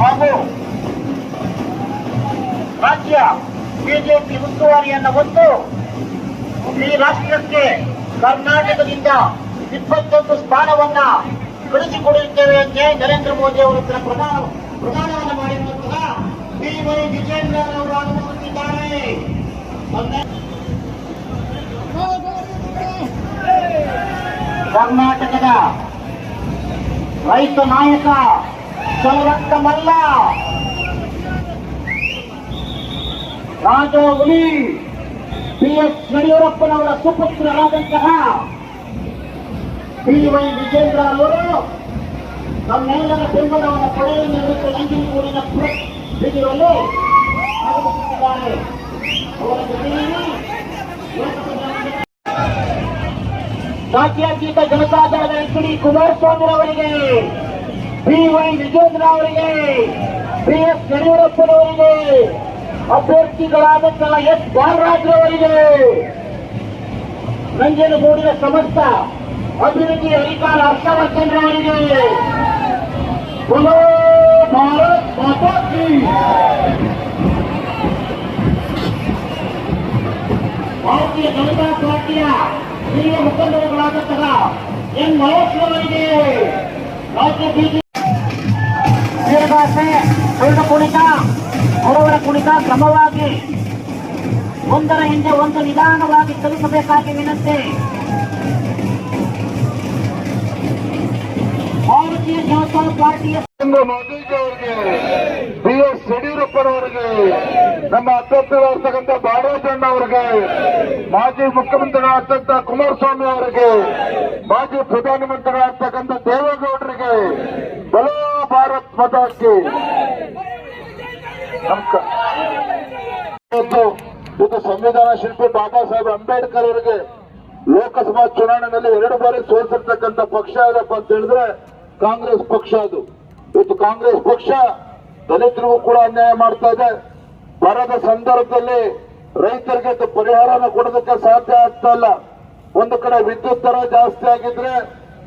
ಹಾಗೂ ರಾಜ್ಯ ಬಿಜೆಪಿ ಉಸ್ತುವಾರಿಯನ್ನು ಹೊತ್ತು ಈ ರಾಷ್ಟ್ರಕ್ಕೆ ಕರ್ನಾಟಕದಿಂದ ಇಪ್ಪತ್ತೊಂದು ಸ್ಥಾನವನ್ನ ಗಳಿಸಿಕೊಡುತ್ತೇವೆ ಅಂತ ನರೇಂದ್ರ ಮೋದಿ ಅವರು ತನ್ನ ಪ್ರಧಾನ ಪ್ರಧಾನವನ್ನು ಮಾಡಿರುವಂತಹ ಬಿ ವೈ ವಿಜೇಂದ್ರ ಅವರು ಆಗಮಿಸುತ್ತಿದ್ದಾರೆ ಕರ್ನಾಟಕದ ರೈತ ನಾಯಕ ಚಲರತ್ನ ಮಲ್ಲ ರಾಜ ಹುಲಿ ಬಿ ಎಸ್ ಯಡಿಯೂರಪ್ಪನವರ ಸುಪುತ್ರರಾದಂತಹ ಬಿ ವೈ ವಿಜೇಂದ್ರ ಅವರು ತಮ್ಮೆಲ್ಲರ ಬೆಂಬಲವನ್ನು ಪಡೆಯಲು ನಿವೃತ್ತ ನಂಜನಗೂಡಿನ ಬಿಗಿರಲು ಆಗಮಿಸುತ್ತಿದ್ದಾರೆ ಅವರ ಜೊತೆಯಲ್ಲಿ ಜಾತ್ಯತೀತ ಜನತಾದಳದ ಎಚ್ ಡಿ ಕುಮಾರಸ್ವಾಮಿರವರಿಗೆ ಬಿ ವೈ ವಿಜೇಂದ್ರ ಅವರಿಗೆ ಬಿ ಎಸ್ ಯಡಿಯೂರಪ್ಪನವರಿಗೆ, ಅಭ್ಯರ್ಥಿಗಳಾದಂತಹ ಎಸ್. ಬಾಲರಾಜ್ರವರಿಗೆ ನಂಜನಗೂಡಿನ ಸಮಸ್ತ ಅಭಿವೃದ್ಧಿ ಅಧಿಕಾರ ಹರ್ಷವರ್ಧನ್ ಅವರಿಗೆ ಹಿರಿಯ ಮುಖಂಡರುಗಳಾದಂತಹ ಎನ್ ಮಹೋತ್ಸವರಿಗೆ ರಾಜ್ಯ ಬಿಜೆಪಿ ಭಾಷೆ ಸುಳ್ಳು ಕುಣಿತ ಹೊರವರ ಕುಣಿತ ಕ್ರಮವಾಗಿ ಒಂದರ ಹಿಂದೆ ಒಂದು ನಿಧಾನವಾಗಿ ಚಲಿಸಬೇಕಾಗಿ ವಿನಂತಿ. ಭಾರತೀಯ ಜನತಾ ಪಾರ್ಟಿಯ ನರೇಂದ್ರ ಮೋದಿಜಿ ಅವರಿಗೆ ಬಿ ಎಸ್ ಯಡಿಯೂರಪ್ಪನವರಿಗೆ ನಮ್ಮ ಅಭ್ಯರ್ಥಿಗಳಾಗ್ತಕ್ಕಂಥ ಬಾಲರಾಜಣ್ಣ ಅವರಿಗೆ, ಮಾಜಿ ಮುಖ್ಯಮಂತ್ರಿಗಳಾಗ್ತಕ್ಕಂಥ ಕುಮಾರಸ್ವಾಮಿ ಅವರಿಗೆ, ಮಾಜಿ ಪ್ರಧಾನಮಂತ್ರಿಗಳಾಗ್ತಕ್ಕಂಥ ದೇವೇಗೌಡರಿಗೆ, ಬಲೋ ಭಾರತ್ ಮತಕ್ಕೆ ಇವತ್ತು ಇದು ಸಂವಿಧಾನ ಶಿಲ್ಪಿ ಬಾಬಾ ಸಾಹೇಬ್ ಅಂಬೇಡ್ಕರ್ ಅವರಿಗೆ ಲೋಕಸಭಾ ಚುನಾವಣೆಯಲ್ಲಿ ಎರಡು ಬಾರಿ ಸೋಲಿಸಿರ್ತಕ್ಕಂಥ ಪಕ್ಷ ಯಾವ್ದಪ್ಪ ಅಂತ ಹೇಳಿದ್ರೆ ಕಾಂಗ್ರೆಸ್ ಪಕ್ಷ ಅದು. ಇವತ್ತು ಕಾಂಗ್ರೆಸ್ ಪಕ್ಷ ದಲಿತರಿಗೂ ಕೂಡ ಅನ್ಯಾಯ ಮಾಡ್ತಾ ಇದೆ. ಬರದ ಸಂದರ್ಭದಲ್ಲಿ ರೈತರಿಗೆ ಪರಿಹಾರನ ಕೊಡೋದಕ್ಕೆ ಸಾಧ್ಯ ಆಗ್ತಾ ಇಲ್ಲ. ಒಂದು ಕಡೆ ವಿದ್ಯುತ್ ದರ ಜಾಸ್ತಿ ಆಗಿದ್ರೆ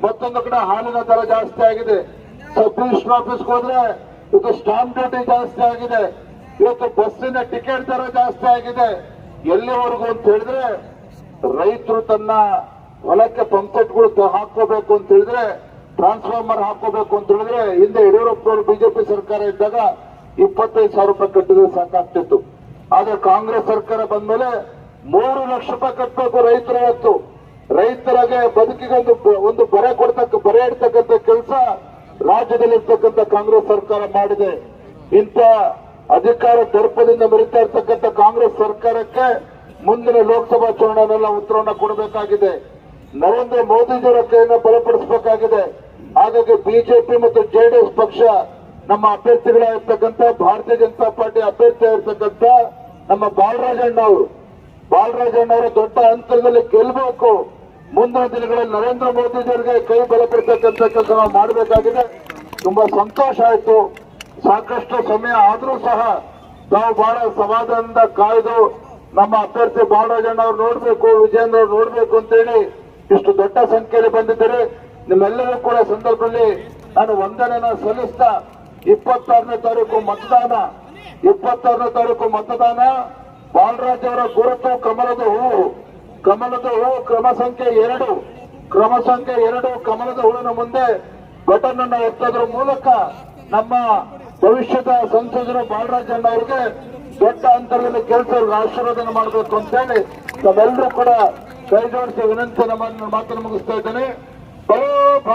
ಮತ್ತೊಂದು ಕಡೆ ಹಾಲಿನ ದರ ಜಾಸ್ತಿ ಆಗಿದೆ. ಸಬ್ ಆಫೀಸ್ ಆಫೀಸ್ಗೆ ಹೋದ್ರೆ ಇದು ಸ್ಟಾಂಪ್ ಡ್ಯೂಟಿ ಜಾಸ್ತಿ ಆಗಿದೆ. ಇವತ್ತು ಬಸ್ಸಿನ ಟಿಕೆಟ್ ದರ ಜಾಸ್ತಿ ಆಗಿದೆ. ಎಲ್ಲಿವರೆಗೂ ಅಂತ ಹೇಳಿದ್ರೆ ರೈತರು ತನ್ನ ಹೊಲಕ್ಕೆ ಪಂಪ್ಸೆಟ್ಗಳು ಹಾಕೋಬೇಕು ಅಂತ ಹೇಳಿದ್ರೆ ಟ್ರಾನ್ಸ್ಫಾರ್ಮರ್ ಹಾಕೋಬೇಕು ಅಂತ ಹೇಳಿದ್ರೆ ಹಿಂದೆ ಯಡಿಯೂರಪ್ಪನವರು ಬಿಜೆಪಿ ಸರ್ಕಾರ ಇದ್ದಾಗ ಇಪ್ಪತ್ತೈದು ಸಾವಿರ ರೂಪಾಯಿ ಕಟ್ಟಿದ್ರೆ ಸಾಕಾಗ್ತಿತ್ತು. ಆದ್ರೆ ಕಾಂಗ್ರೆಸ್ ಸರ್ಕಾರ ಬಂದ್ಮೇಲೆ ಮೂರು ಲಕ್ಷ ರೂಪಾಯಿ ಕಟ್ಟಬೇಕು ರೈತರು ಇವತ್ತು. ರೈತರಿಗೆ ಬದುಕಿಗೆ ಒಂದು ಬರೆ ಕೊಡ್ತಕ್ಕ, ಬರೆ ಇಡ್ತಕ್ಕಂಥ ಕೆಲಸ ರಾಜ್ಯದಲ್ಲಿರ್ತಕ್ಕಂಥ ಕಾಂಗ್ರೆಸ್ ಸರ್ಕಾರ ಮಾಡಿದೆ. ಇಂಥ ಅಧಿಕಾರ ದರ್ಪದಿಂದ ಮರಿತಾ ಇರ್ತಕ್ಕಂಥ ಕಾಂಗ್ರೆಸ್ ಸರ್ಕಾರಕ್ಕೆ ಮುಂದಿನ ಲೋಕಸಭಾ ಚುನಾವಣೆಲ್ಲ ಉತ್ತರವನ್ನು ಕೊಡಬೇಕಾಗಿದೆ. ನರೇಂದ್ರ ಮೋದಿಜಿಯವರ ಕೈಯನ್ನು ಬಲಪಡಿಸಬೇಕಾಗಿದೆ. ಹಾಗಾಗಿ ಬಿಜೆಪಿ ಮತ್ತು ಜೆಡಿಎಸ್ ಪಕ್ಷ ನಮ್ಮ ಅಭ್ಯರ್ಥಿಗಳಾಗಿರ್ತಕ್ಕಂಥ ಭಾರತೀಯ ಜನತಾ ಪಾರ್ಟಿ ಅಭ್ಯರ್ಥಿ ಆಗಿರ್ತಕ್ಕಂಥ ನಮ್ಮ ಬಾಲರಾಜಣ್ಣ ಅವರು ಬಾಲರಾಜಣ್ಣ ಅವರು ದೊಡ್ಡ ಅಂತರದಲ್ಲಿ ಗೆಲ್ಲಬೇಕು ಮುಂದಿನ ದಿನಗಳಲ್ಲಿ ನರೇಂದ್ರ ಮೋದಿಜಿಯವರಿಗೆ ಕೈ ಬಲಪಡಿಸತಕ್ಕಂಥ ಕೆಲಸ ನಾವು ಮಾಡಬೇಕಾಗಿದೆ. ತುಂಬಾ ಸಂತೋಷ ಆಯಿತು. ಸಾಕಷ್ಟು ಸಮಯ ಆದರೂ ಸಹ ನಾವು ಬಹಳ ಸಮಾಧಾನದಿಂದ ಕಾಯ್ದು ನಮ್ಮ ಅಭ್ಯರ್ಥಿ ಬಾಲರಾಜಣ್ಣ ಅವ್ರು ನೋಡಬೇಕು ವಿಜಯೇಂದ್ರ ಅವ್ರು ನೋಡ್ಬೇಕು ಅಂತೇಳಿ ಇಷ್ಟು ದೊಡ್ಡ ಸಂಖ್ಯೆಯಲ್ಲಿ ಬಂದಿದ್ದಾರೆ. ನಿಮ್ಮೆಲ್ಲರೂ ಕೂಡ ಸಂದರ್ಭದಲ್ಲಿ ನಾನು ವಂದನೆನ ಸಲ್ಲಿಸ್ತಾ ಇಪ್ಪತ್ತಾರನೇ ತಾರೀಕು ಮತದಾನ, ಇಪ್ಪತ್ತಾರನೇ ತಾರೀಕು ಮತದಾನ. ಬಾಲರಾಜ್ ಅವರ ಗುರುತು ಕಮಲದ ಹೂವು ಕಮಲದ ಹೂವು ಕ್ರಮ ಸಂಖ್ಯೆ ಎರಡು, ಕ್ರಮ ಸಂಖ್ಯೆ ಎರಡು ಕಮಲದ ಹೂವಿನ ಮುಂದೆ ಬಟನ್ ಅನ್ನು ಎತ್ತೋದ್ರ ಮೂಲಕ ನಮ್ಮ ಭವಿಷ್ಯದ ಸಂಸದರು ಬಾಲರಾಜಣ್ಣ ಅವರಿಗೆ ದೊಡ್ಡ ಅಂತರದಲ್ಲಿ ಕೆಲಸ ಆಶೀರ್ವಾದನ ಮಾಡಬೇಕು ಅಂತೇಳಿ ನಾವೆಲ್ಲರೂ ಕೂಡ ಕೈ ಜೋಡಿಸಿ ವಿನಂತಿ ಮಾತನ್ನು ಮುಗಿಸ್ತಾ ಇದ್ದೇನೆ.